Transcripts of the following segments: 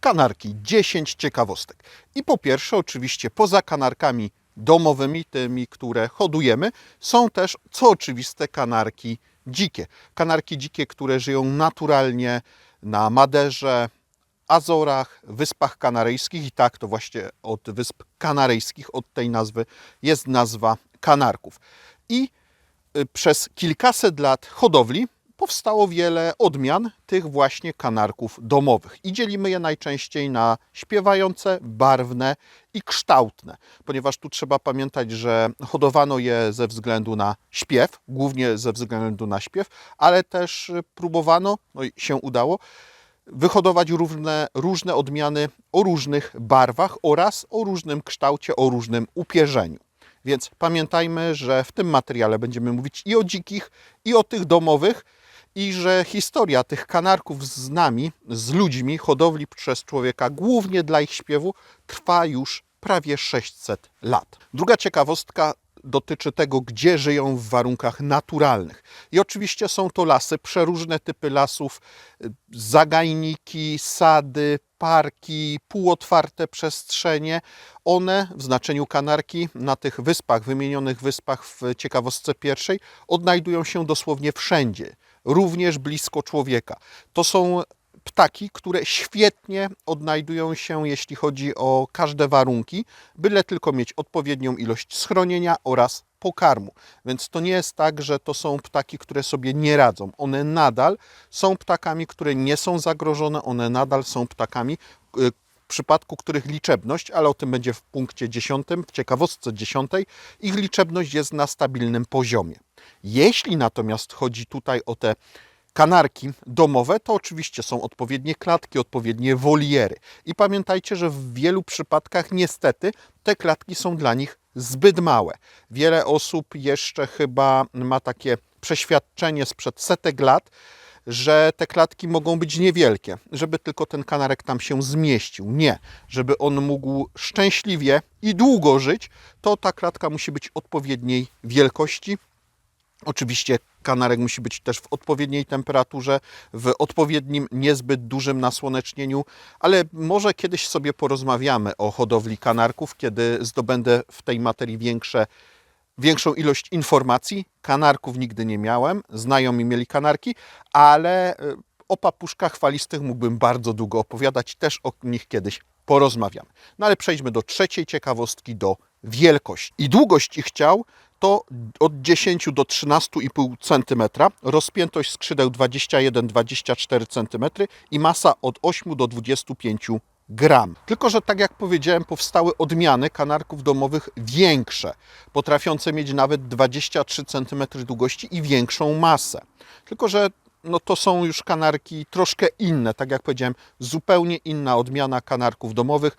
kanarki. 10 ciekawostek. I po pierwsze, oczywiście, poza kanarkami domowymi, tymi, które hodujemy, są też, co oczywiste, kanarki dzikie. Kanarki dzikie, które żyją naturalnie na Maderze, Azorach, Wyspach Kanaryjskich i tak to właśnie od Wysp Kanaryjskich, od tej nazwy jest nazwa kanarków. I y, przez kilkaset lat hodowli powstało wiele odmian tych właśnie kanarków domowych. I dzielimy je najczęściej na śpiewające, barwne i kształtne, ponieważ tu trzeba pamiętać, że hodowano je ze względu na śpiew, głównie ze względu na śpiew, ale też próbowano, no i się udało, wyhodować różne, różne odmiany o różnych barwach oraz o różnym kształcie, o różnym upierzeniu. Więc pamiętajmy, że w tym materiale będziemy mówić i o dzikich, i o tych domowych, i że historia tych kanarków z nami, z ludźmi, hodowli przez człowieka, głównie dla ich śpiewu, trwa już prawie 600 lat. Druga ciekawostka dotyczy tego, gdzie żyją w warunkach naturalnych. I oczywiście są to lasy, przeróżne typy lasów, zagajniki, sady, parki, półotwarte przestrzenie. One w znaczeniu kanarki na tych wyspach, wymienionych wyspach w ciekawostce pierwszej, odnajdują się dosłownie wszędzie, również blisko człowieka. To są ptaki, które świetnie odnajdują się, jeśli chodzi o każde warunki, byle tylko mieć odpowiednią ilość schronienia oraz pokarmu. Więc to nie jest tak, że to są ptaki, które sobie nie radzą. One nadal są ptakami, które nie są zagrożone, one nadal są ptakami, y, przypadku których liczebność, ale o tym będzie w punkcie 10, w ciekawostce 10, ich liczebność jest na stabilnym poziomie. Jeśli natomiast chodzi tutaj o te kanarki domowe, to oczywiście są odpowiednie klatki, odpowiednie woliery. I pamiętajcie, że w wielu przypadkach niestety te klatki są dla nich zbyt małe. Wiele osób jeszcze chyba ma takie przeświadczenie sprzed setek lat, że te klatki mogą być niewielkie, żeby tylko ten kanarek tam się zmieścił. Nie, żeby on mógł szczęśliwie i długo żyć, to ta klatka musi być odpowiedniej wielkości, Oczywiście kanarek musi być też w odpowiedniej temperaturze, w odpowiednim, niezbyt dużym nasłonecznieniu, ale może kiedyś sobie porozmawiamy o hodowli kanarków, kiedy zdobędę w tej materii większe, większą ilość informacji. Kanarków nigdy nie miałem, znajomi mieli kanarki, ale y, o papuszkach falistych mógłbym bardzo długo opowiadać, też o nich kiedyś porozmawiamy. No ale przejdźmy do trzeciej ciekawostki, do wielkości. I długość ich ciał to od 10 do 13,5 cm, rozpiętość skrzydeł 21-24 cm i masa od 8 do 25 gram. Tylko, że tak jak powiedziałem, powstały odmiany kanarków domowych większe, potrafiące mieć nawet 23 cm długości i większą masę. Tylko, że no to są już kanarki troszkę inne, tak jak powiedziałem, zupełnie inna odmiana kanarków domowych,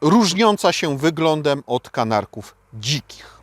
różniąca się wyglądem od kanarków dzikich.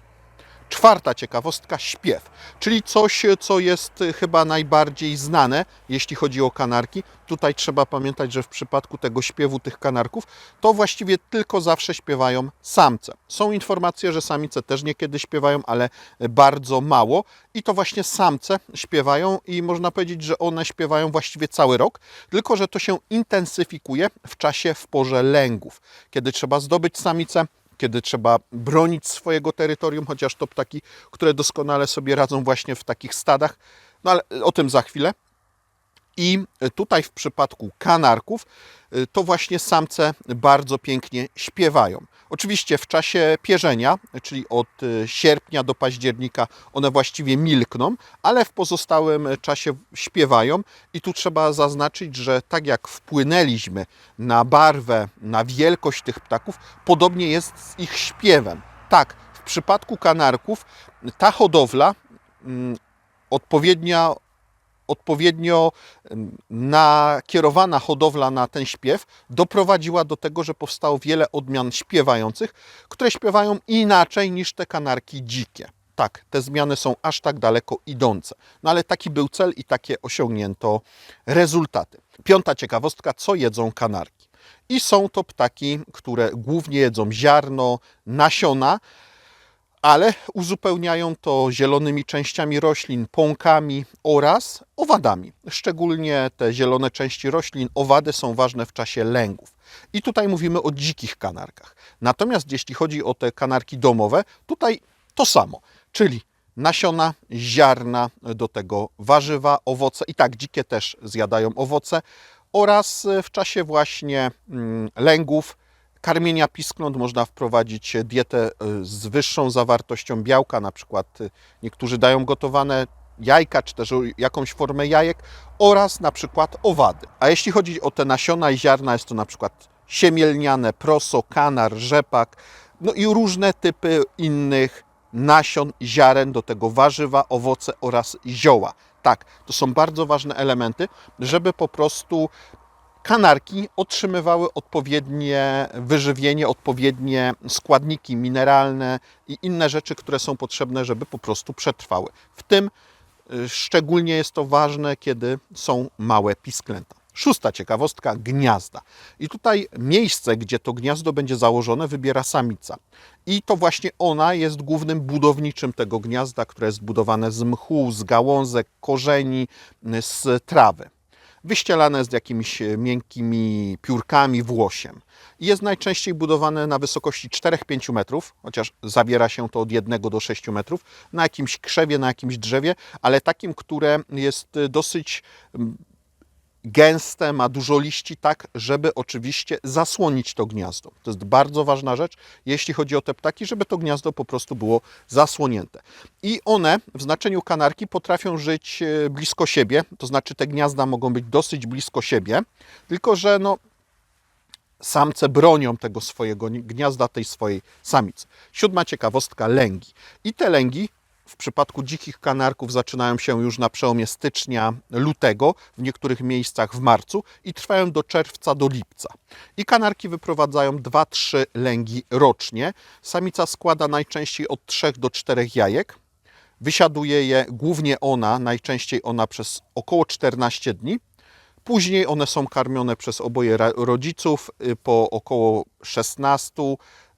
Czwarta ciekawostka śpiew, czyli coś, co jest chyba najbardziej znane, jeśli chodzi o kanarki. Tutaj trzeba pamiętać, że w przypadku tego śpiewu tych kanarków, to właściwie tylko zawsze śpiewają samce. Są informacje, że samice też niekiedy śpiewają, ale bardzo mało. I to właśnie samce śpiewają i można powiedzieć, że one śpiewają właściwie cały rok, tylko że to się intensyfikuje w czasie, w porze lęgów, kiedy trzeba zdobyć samicę, kiedy trzeba bronić swojego terytorium, chociaż to ptaki, które doskonale sobie radzą właśnie w takich stadach. No ale o tym za chwilę. I tutaj w przypadku kanarków y, to właśnie samce bardzo pięknie śpiewają. Oczywiście w czasie pierzenia, czyli od y, sierpnia do października, one właściwie milkną, ale w pozostałym czasie śpiewają. I tu trzeba zaznaczyć, że tak jak wpłynęliśmy na barwę, na wielkość tych ptaków, podobnie jest z ich śpiewem. Tak, w przypadku kanarków ta hodowla mm, odpowiednia odpowiednio nakierowana hodowla na ten śpiew doprowadziła do tego, że powstało wiele odmian śpiewających, które śpiewają inaczej niż te kanarki dzikie. Tak, te zmiany są aż tak daleko idące. No ale taki był cel i takie osiągnięto rezultaty. Piąta ciekawostka, co jedzą kanarki. I są to ptaki, które głównie jedzą ziarno, nasiona, ale uzupełniają to zielonymi częściami roślin, pąkami oraz owadami. Szczególnie te zielone części roślin, owady są ważne w czasie lęgów. I tutaj mówimy o dzikich kanarkach. Natomiast jeśli chodzi o te kanarki domowe, tutaj to samo, czyli nasiona, ziarna, do tego warzywa, owoce. I tak, dzikie też zjadają owoce. Oraz w czasie właśnie mm, lęgów, karmienia piskląt można wprowadzić dietę y, z wyższą zawartością białka, na przykład y, niektórzy dają gotowane jajka, czy też jakąś formę jajek oraz na przykład owady. A jeśli chodzi o te nasiona i ziarna, jest to na przykład siemielniane, proso, kanar, rzepak, no i różne typy innych nasion, ziaren, do tego warzywa, owoce oraz zioła. Tak, to są bardzo ważne elementy, żeby po prostu kanarki otrzymywały odpowiednie wyżywienie, odpowiednie składniki mineralne i inne rzeczy, które są potrzebne, żeby po prostu przetrwały. W tym y, szczególnie jest to ważne, kiedy są małe pisklęta. Szósta ciekawostka gniazda. I tutaj miejsce, gdzie to gniazdo będzie założone, wybiera samica. I to właśnie ona jest głównym budowniczym tego gniazda, które jest zbudowane z mchu, z gałązek, korzeni, z trawy wyścielane z jakimiś miękkimi piórkami, włosiem. Jest najczęściej budowane na wysokości 4-5 metrów, chociaż zabiera się to od 1 do 6 metrów, na jakimś krzewie, na jakimś drzewie, ale takim, które jest dosyć gęste, ma dużo liści, tak, żeby oczywiście zasłonić to gniazdo. To jest bardzo ważna rzecz, jeśli chodzi o te ptaki, żeby to gniazdo po prostu było zasłonięte. I one w znaczeniu kanarki potrafią żyć e, blisko siebie, to znaczy te gniazda mogą być dosyć blisko siebie, tylko że no, samce bronią tego swojego gniazda, tej swojej samicy. Siódma ciekawostka, lęgi. I te lęgi w przypadku dzikich kanarków zaczynają się już na przełomie stycznia, lutego, w niektórych miejscach w marcu i trwają do czerwca, do lipca. I kanarki wyprowadzają 2-3 lęgi rocznie. Samica składa najczęściej od 3 do 4 jajek. Wysiaduje je głównie ona, najczęściej ona przez około 14 dni. Później one są karmione przez oboje rodziców y, po około 16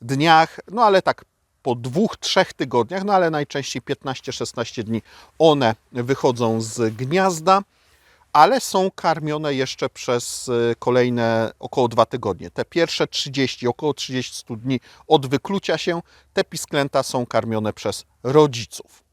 dniach, no ale tak po dwóch, trzech tygodniach, no ale najczęściej 15-16 dni one wychodzą z gniazda, ale są karmione jeszcze przez y, kolejne około dwa tygodnie. Te pierwsze 30, około 30 dni od wyklucia się, te pisklęta są karmione przez rodziców.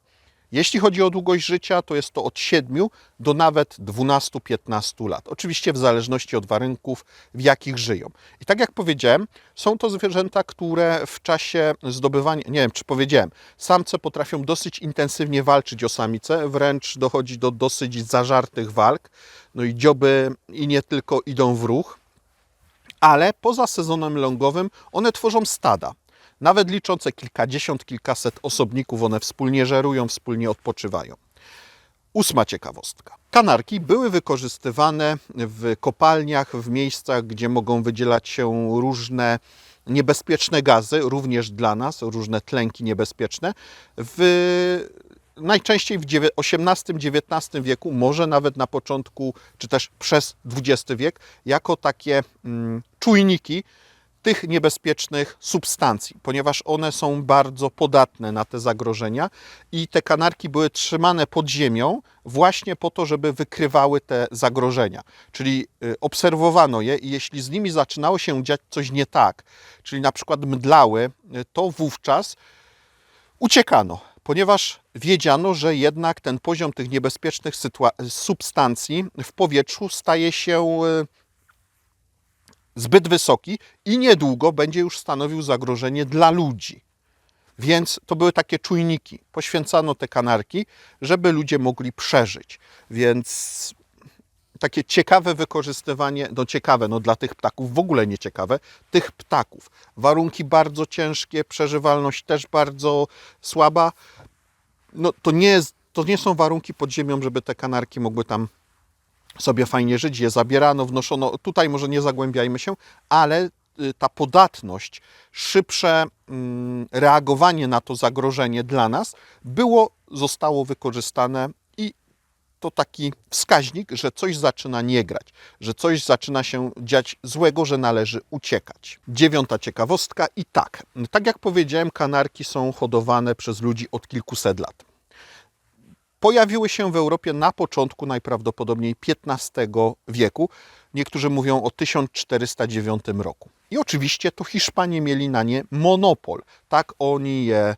Jeśli chodzi o długość życia, to jest to od 7 do nawet 12-15 lat. Oczywiście w zależności od warunków, w jakich żyją. I tak jak powiedziałem, są to zwierzęta, które w czasie zdobywania, nie wiem czy powiedziałem, samce potrafią dosyć intensywnie walczyć o samice, wręcz dochodzi do dosyć zażartych walk. No i dzioby i nie tylko idą w ruch. Ale poza sezonem lągowym one tworzą stada nawet liczące kilkadziesiąt, kilkaset osobników, one wspólnie żerują, wspólnie odpoczywają. Ósma ciekawostka. Kanarki były wykorzystywane w kopalniach, w miejscach, gdzie mogą wydzielać się różne niebezpieczne gazy, również dla nas, różne tlenki niebezpieczne. W najczęściej w XVIII-XIX wieku, może nawet na początku, czy też przez XX wiek, jako takie mm, czujniki tych niebezpiecznych substancji, ponieważ one są bardzo podatne na te zagrożenia i te kanarki były trzymane pod ziemią właśnie po to, żeby wykrywały te zagrożenia. Czyli y, obserwowano je i jeśli z nimi zaczynało się dziać coś nie tak, czyli na przykład mdlały, y, to wówczas uciekano, ponieważ wiedziano, że jednak ten poziom tych niebezpiecznych substancji w powietrzu staje się y, zbyt wysoki i niedługo będzie już stanowił zagrożenie dla ludzi. Więc to były takie czujniki. Poświęcano te kanarki, żeby ludzie mogli przeżyć. Więc takie ciekawe wykorzystywanie, no ciekawe, no dla tych ptaków w ogóle nie ciekawe, tych ptaków. Warunki bardzo ciężkie, przeżywalność też bardzo słaba. No to nie, jest, to nie są warunki pod ziemią, żeby te kanarki mogły tam sobie fajnie żyć, je zabierano, wnoszono. Tutaj może nie zagłębiajmy się, ale y, ta podatność, szybsze mm, reagowanie na to zagrożenie dla nas było, zostało wykorzystane i to taki wskaźnik, że coś zaczyna nie grać, że coś zaczyna się dziać złego, że należy uciekać. Dziewiąta ciekawostka i tak, tak jak powiedziałem, kanarki są hodowane przez ludzi od kilkuset lat. Pojawiły się w Europie na początku najprawdopodobniej XV wieku. Niektórzy mówią o 1409 roku. I oczywiście to Hiszpanie mieli na nie monopol. Tak oni je, e,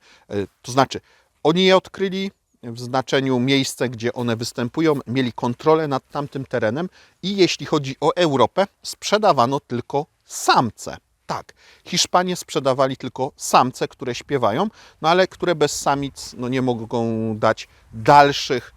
to znaczy oni je odkryli w znaczeniu miejsce, gdzie one występują, mieli kontrolę nad tamtym terenem i jeśli chodzi o Europę, sprzedawano tylko samce. Tak, Hiszpanie sprzedawali tylko samce, które śpiewają, no ale które bez samic no, nie mogą dać dalszych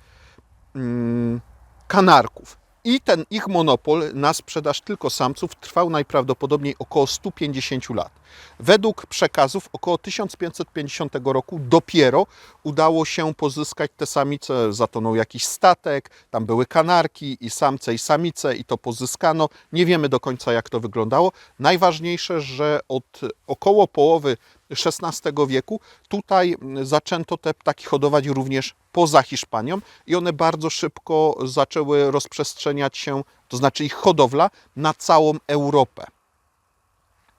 mm, kanarków. I ten ich monopol na sprzedaż tylko samców trwał najprawdopodobniej około 150 lat. Według przekazów około 1550 roku dopiero udało się pozyskać te samice. Zatonął jakiś statek, tam były kanarki i samce i samice i to pozyskano. Nie wiemy do końca jak to wyglądało. Najważniejsze, że od około połowy XVI wieku tutaj zaczęto te ptaki hodować również poza Hiszpanią i one bardzo szybko zaczęły rozprzestrzeniać się, to znaczy ich hodowla, na całą Europę.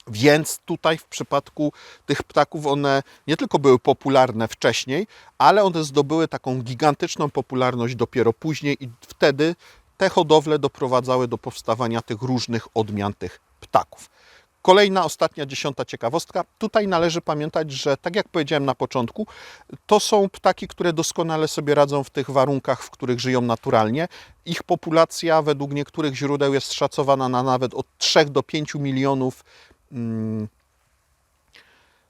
Więc tutaj w przypadku tych ptaków one nie tylko były popularne wcześniej, ale one zdobyły taką gigantyczną popularność dopiero później i wtedy te hodowle doprowadzały do powstawania tych różnych odmian tych ptaków. Kolejna, ostatnia, dziesiąta ciekawostka. Tutaj należy pamiętać, że tak jak powiedziałem na początku, to są ptaki, które doskonale sobie radzą w tych warunkach, w których żyją naturalnie. Ich populacja według niektórych źródeł jest szacowana na nawet od 3 do 5 milionów mm,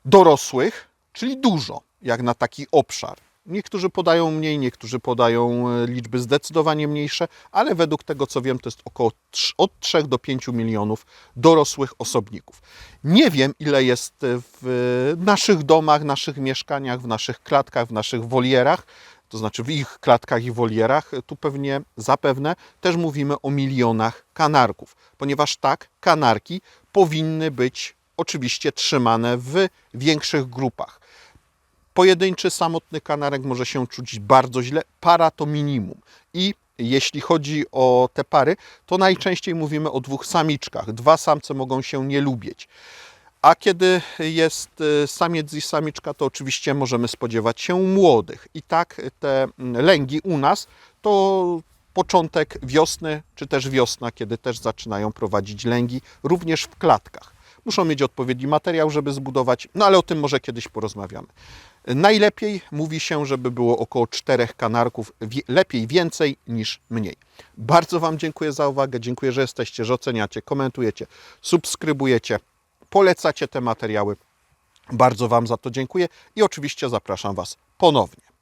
dorosłych, czyli dużo, jak na taki obszar. Niektórzy podają mniej, niektórzy podają e, liczby zdecydowanie mniejsze, ale według tego co wiem, to jest około trz- od 3 do 5 milionów dorosłych osobników. Nie wiem, ile jest w naszych domach, naszych mieszkaniach, w naszych klatkach, w naszych wolierach, to znaczy w ich klatkach i wolierach. Tu pewnie, zapewne też mówimy o milionach kanarków, ponieważ tak, kanarki powinny być oczywiście trzymane w większych grupach. Pojedynczy samotny kanarek może się czuć bardzo źle, para to minimum. I jeśli chodzi o te pary, to najczęściej mówimy o dwóch samiczkach. Dwa samce mogą się nie lubić. A kiedy jest y, samiec i samiczka, to oczywiście możemy spodziewać się młodych. I tak te mm, lęgi u nas to początek wiosny, czy też wiosna, kiedy też zaczynają prowadzić lęgi, również w klatkach. Muszą mieć odpowiedni materiał, żeby zbudować, no ale o tym może kiedyś porozmawiamy. Najlepiej mówi się, żeby było około czterech kanarków, lepiej więcej niż mniej. Bardzo Wam dziękuję za uwagę, dziękuję, że jesteście, że oceniacie, komentujecie, subskrybujecie, polecacie te materiały. Bardzo Wam za to dziękuję i oczywiście zapraszam Was ponownie.